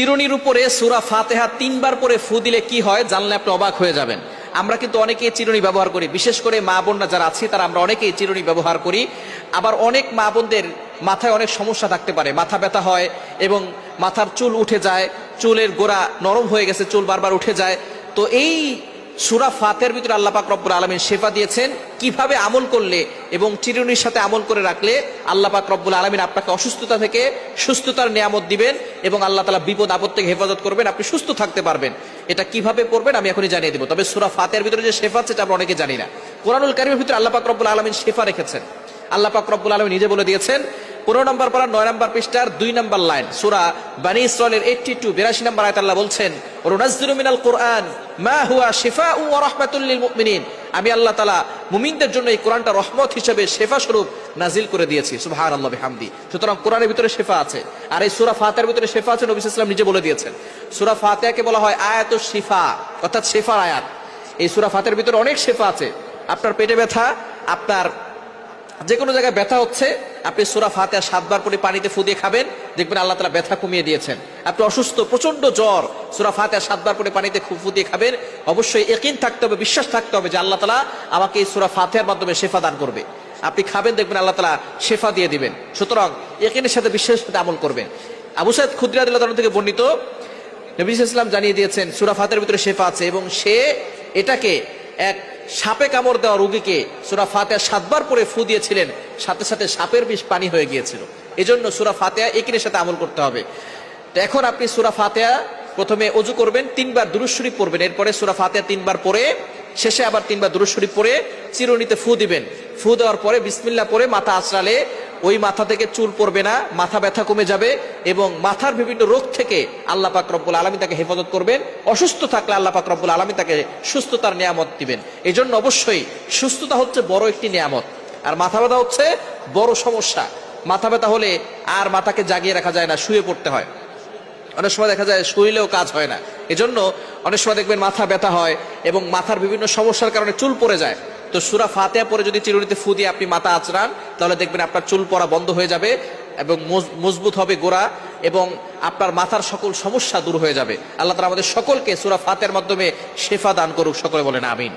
চিরুনির উপরে সুরা ফাতেহা তিনবার পরে ফু দিলে কি হয়? জানলে আপনি অবাক হয়ে যাবেন। আমরা কিন্তু অনেকেই চিরুনি ব্যবহার করি। বিশেষ করে মা বোনরা যারা আছে, তারা আমরা অনেকেই চিরুনি ব্যবহার করি। আবার অনেক মা বোনদের মাথায় অনেক সমস্যা থাকতে পারে। মাথা ব্যথা হয় এবং মাথার চুল উঠে যায়, চুলের গোড়া নরম হয়ে গেছে, চুল বারবার উঠে যায়। তো এই সুরা ফাতের ভিতরে আল্লাহ পাক রব্বুল আলমিন শেফা দিয়েছেন কীভাবে আমল করলে এবং চিরুনির সাথে আমল করে রাখলে আল্লাহ পাক রব্বুল আলমিন আপনাকে অসুস্থতা থেকে সুস্থতার নিয়ামত দিবেন। এবং আল্লাহ তালা বিপদ আপদ থেকে হেফাজত করবেন, আপনি সুস্থ থাকতে পারবেন। এটা কীভাবে করবেন আমি এখনই জানিয়ে দেবো। তবে সুরা ফাতের ভিতরে যে শেফা আছে এটা আমরা অনেকে জানি না। কোরআনুল কারিমের ভিতরে আল্লাহ পাক আলমিন শেফা রেখেছেন। আল্লাহ পাক আলমিন নিজে বলে দিয়েছেন, পনেরো নম্বর পারা, নয় নম্বর পৃষ্ঠার দুই নম্বর লাইন, সুরা বানি ইসরায়েলের এইটটি টু বিরাশি নম্বর আয়তাল্লাহ বলছেন রুনাজ্জিলু মিনাল কোরআন, মা হুয়া শিফাউ ওয়া রাহমাতুল লিল মুমিনিন। আমি আল্লাহ তাআলা মুমিনদের জন্য এই কোরআনটা রহমত হিসেবে শেফা স্বরূপ নাজিল করে দিয়েছি। সুবহানাল্লাহ বিহামদি। সুতরাং কোরআনের ভিতরে শেফা আছে। আর এই সূরা ফাতিহার ভিতরে শেফা আছে, নবী সাল্লাল্লাহু নিজে বলে দিয়েছেন। সূরা ফাতিহাকে বলা হয় আয়াতুশ শিফা, অর্থাৎ শেফার আয়াত। এই সূরা ফাতিহার ভিতরে অনেক শেফা আছে। আপনার পেটে ব্যথা, আপনার যে কোনো জায়গায় ব্যথা হচ্ছে, আপনি সুরা ফাতেহা সাতবার করে পানিতে ফুদিয়ে খাবেন দেখবেন আল্লাহ তালা ব্যথা কমিয়ে দিয়েছেন। আপনি অসুস্থ প্রচণ্ড জ্বর, সুরা ফাতেহা সাতবার করে পানিতে খু- ফুদিয়ে খাবেন, অবশ্যই একিন থাকতে হবে, বিশ্বাস থাকতে হবে যে আল্লাহ তালা আমাকে এই সুরা ফাতেহার মাধ্যমে শেফা দান করবে। আপনি খাবেন, দেখবেন আল্লাহ তালা শেফা দিয়ে দিবেন। সুতরাং একিনের সাথে বিশ্বাসের সাথে আমল করবেন। আবু সাইদ খুদ্রাদিল্লাহ থেকে বর্ণিত, নবী ইসলাম জানিয়ে দিয়েছেন, সুরা ফাতের ভিতরে শেফা আছে এবং সে এটাকে এক সাপে কামড় দেওয়া রোগীকে সুরা ফাতেহা সাতবার পরে ফু দিয়েছিলেন, সাথে সাথে সাপের বিষ পানি হয়ে গিয়েছিল। এজন্য সুরা ফাতেহা একিনের সাথে আমল করতে হবে। তো এখন আপনি সুরা ফাতেহা প্রথমে অজু করবেন, তিনবার দুরুশ্বরী পড়বেন, এরপরে সুরা ফাতেহা তিনবার পরে শেষে আবার তিনবার দুরুশ্বরী পরে চিরুনিতে ফু দিবেন। ফু দেওয়ার পরে বিসমিল্লা পরে মাথা আঁচড়ালে ওই মাথা থেকে চুল পড়বে না, মাথা ব্যথা কমে যাবে এবং মাথার বিভিন্ন রোগ থেকে আল্লাহ পাক রব্বুল আলমী তাকে হেফাজত করবেন। অসুস্থ থাকলে আল্লাহ পাক রব্বুল আলমী তাকে সুস্থতার নিয়ামত দিবেন। এই জন্য অবশ্যই সুস্থতা হচ্ছে বড় একটি নিয়ামত। আর মাথা ব্যথা হচ্ছে বড় সমস্যা। মাথা ব্যথা হলে আর মাথাকে জাগিয়ে রাখা যায় না, শুয়ে পড়তে হয়। অনেক সময় দেখা যায় শুইলেও কাজ হয় না। এজন্য অনেক সময় দেখবেন মাথা ব্যথা হয় এবং মাথার বিভিন্ন সমস্যার কারণে চুল পড়ে যায়। তো সুরা ফাতেহা পরে যদি চিরুনিতে ফু দিয়ে আপনি মাথা আঁচড়ান, তাহলে দেখবেন আপনার চুল পড়া বন্ধ হয়ে যাবে এবং মজ- মজবুত হবে গোড়া এবং আপনার মাথার সকল সমস্যা দূর হয়ে যাবে। আল্লাহ তালা আমাদের সকলকে সুরা ফাতের মাধ্যমে শেফা দান করুক, সকলে বলেন আমিন।